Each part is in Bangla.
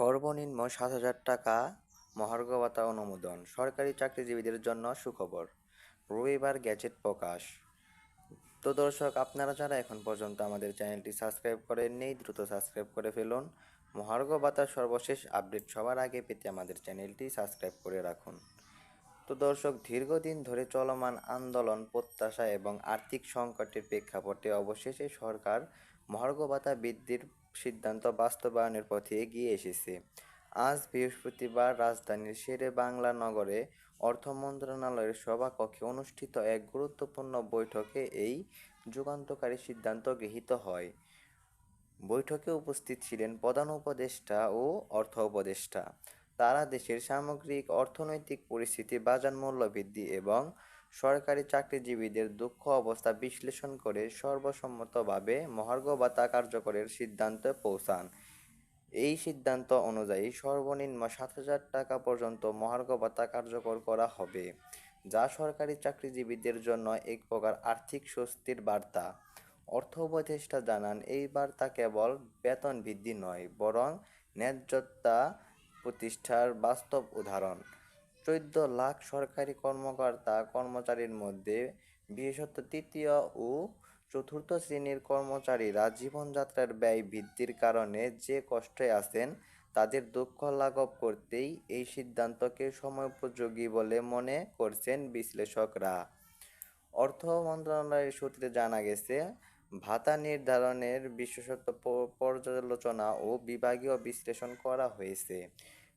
সর্বনিম্ন সাত হাজার টাকা মহার্ঘ ভাতা অনুমোদন। সরকারি চাকরিজীবীদের জন্য সুখবর। রবিবার গ্যাজেট প্রকাশ। তো দর্শক, আপনারা যারা এখন পর্যন্ত আমাদের চ্যানেলটি সাবস্ক্রাইব করেননি, দ্রুত সাবস্ক্রাইব করে ফেলুন। মহার্ঘ ভাতার সর্বশেষ আপডেট সবার আগে পেতে আমাদের চ্যানেলটি সাবস্ক্রাইব করে রাখুন। তো দর্শক, দীর্ঘদিন ধরে চলমান আন্দোলন, প্রত্যাশা এবং আর্থিক সংকটের প্রেক্ষাপটে অবশেষে সরকার মহার্ঘ ভাতা বৃদ্ধির সিদ্ধান্ত বাস্তবায়নের পথে এগিয়ে এসেছে। আজ বৃহস্পতিবার রাজধানীর শেরে বাংলা নগরে অর্থ মন্ত্রণালয়ের সভাকক্ষে অনুষ্ঠিত এক গুরুত্বপূর্ণ বৈঠকে এই যুগান্তকারী সিদ্ধান্ত গৃহীত হয়। বৈঠকে উপস্থিত ছিলেন প্রধান উপদেষ্টা ও অর্থ উপদেষ্টা। তারা দেশের সামগ্রিক অর্থনৈতিক পরিস্থিতি বাজার মূল্য বৃদ্ধি এবং সরকারি চাকরিজীবীদের দুঃখ অবস্থা বিশ্লেষণ করে সর্বসম্মতভাবে মহার্ঘ ভাতা কার্যকরের সিদ্ধান্তে পৌঁছান। এই সিদ্ধান্ত অনুযায়ী সর্বনিম্ন সাত হাজার টাকা পর্যন্ত মহার্ঘ ভাতা কার্যকর করা হবে, যা সরকারি চাকরিজীবীদের জন্য এক প্রকার আর্থিক স্বস্তির বার্তা। অর্থ উপদেষ্টা জানান, এই বার্তা কেবল বেতন বৃদ্ধি নয়, বরং ন্যায্যতা প্রতিষ্ঠার বাস্তব উদাহরণ। চোদ্দ লাখ সরকারি কর্মকর্তা কর্মচারীর মধ্যে বিশেষত তৃতীয় ও চতুর্থ শ্রেণির কর্মচারীরা জীবনযাত্রার ব্যয় বৃদ্ধির কারণে যে কষ্টে আছেন, তাদের দুঃখ লাঘব করতেই এই সিদ্ধান্তকে সময়োপযোগী বলে মনে করছেন বিশ্লেষকরা। অর্থ মন্ত্রণালয়ের সূত্রে জানা গেছে, ভাতা নির্ধারণের বিশেষত পর্যালোচনা ও বিভাগীয় বিশ্লেষণ করা হয়েছে।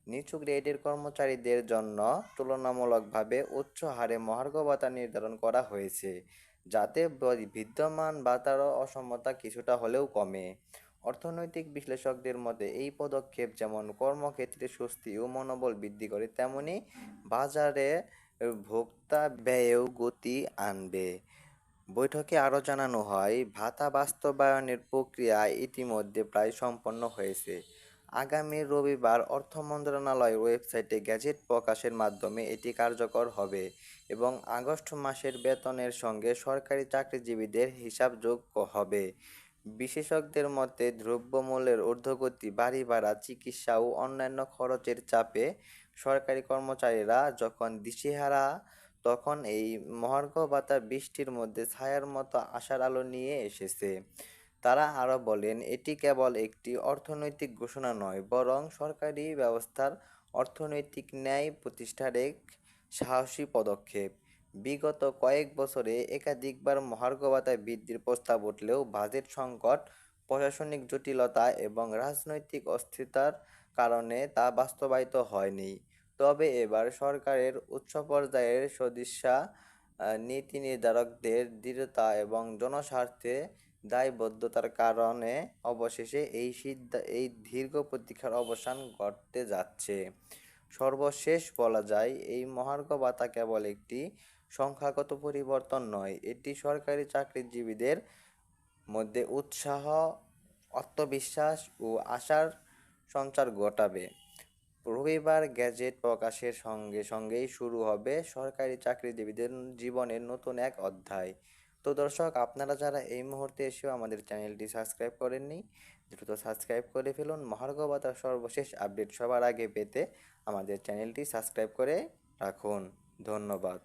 নিচু গ্রেডের কর্মচারীদের জন্য তুলনামূলকভাবে উচ্চ হারে মহার্ঘ ভাতা নির্ধারণ করা হয়েছে, যাতে বিদ্যমান ভাতার অসমতা কিছুটা হলেও কমে। অর্থনৈতিক বিশ্লেষকদের মতে, এই পদক্ষেপ যেমন কর্মক্ষেত্রে স্বস্তি ও মনোবল বৃদ্ধি করে, তেমনি বাজারে ভোক্তা ব্যয়েও গতি আনবে। বৈঠকে আরও জানানো হয়, ভাতা বাস্তবায়নের প্রক্রিয়া ইতিমধ্যে প্রায় সম্পন্ন হয়েছে। আগামী রবিবার অর্থ মন্ত্রণালয়ের ওয়েবসাইটে গ্যাজেট প্রকাশের মাধ্যমে এটি কার্যকর হবে এবং আগস্ট মাসের বেতনের সঙ্গে সরকারি চাকরিজীবীদের হিসাব যোগ হবে। বিশেষজ্ঞদের মতে, দ্রব্যমূল্যের ঊর্ধ্বগতি বাড়ি ভাড়া, চিকিৎসা ও অন্যান্য খরচের চাপে সরকারি কর্মচারীরা যখন দিশেহারা, তখন এই মহার্ঘ ভাতা বৃষ্টির মধ্যে ছায়ার মতো আশার আলো নিয়ে এসেছে। তারা আরও বলেন, এটি কেবল একটি অর্থনৈতিক ঘোষণা নয়, বরং সরকারি ব্যবস্থার অর্থনৈতিক ন্যায় প্রতিষ্ঠার এক সাহসী পদক্ষেপ। বিগত কয়েক বছরে একাধিকবার মহার্ঘ ভাতা বৃদ্ধির প্রস্তাব উঠলেও বাজেট সংকট, প্রশাসনিক জটিলতা এবং রাজনৈতিক অস্থিরতার কারণে তা বাস্তবায়িত হয়নি। তবে এবার সরকারের উচ্চ পর্যায়ের সদিচ্ছা নীতি নির্ধারকদের দৃঢ়তা এবং জনস্বার্থে দায়বদ্ধতার কারণে অবশেষে এই সিদ্ধা, এই দীর্ঘ প্রতীক্ষার অবসান ঘটতে যাচ্ছে। সর্বশেষ বলা যায়, এই মহার্ঘ ভাতা কেবল একটি সংখ্যাগত পরিবর্তন নয়, এটি সরকারি চাকরিজীবীদের মধ্যে উৎসাহ, আত্মবিশ্বাস ও আশার সঞ্চার ঘটাবে। রবিবার গ্যাজেট প্রকাশের সঙ্গে সঙ্গেই শুরু হবে সরকারি চাকরিজীবীদের জীবনের নতুন এক অধ্যায়। তো দর্শক, আপনারা যারা এই মুহূর্তে এসেও আমাদের চ্যানেলটি সাবস্ক্রাইব করেননি, দ্রুত সাবস্ক্রাইব করে ফেলুন। মহার্ঘ ভাতার সর্বশেষ আপডেট সবার আগে পেতে আমাদের চ্যানেলটি সাবস্ক্রাইব করে রাখুন। ধন্যবাদ।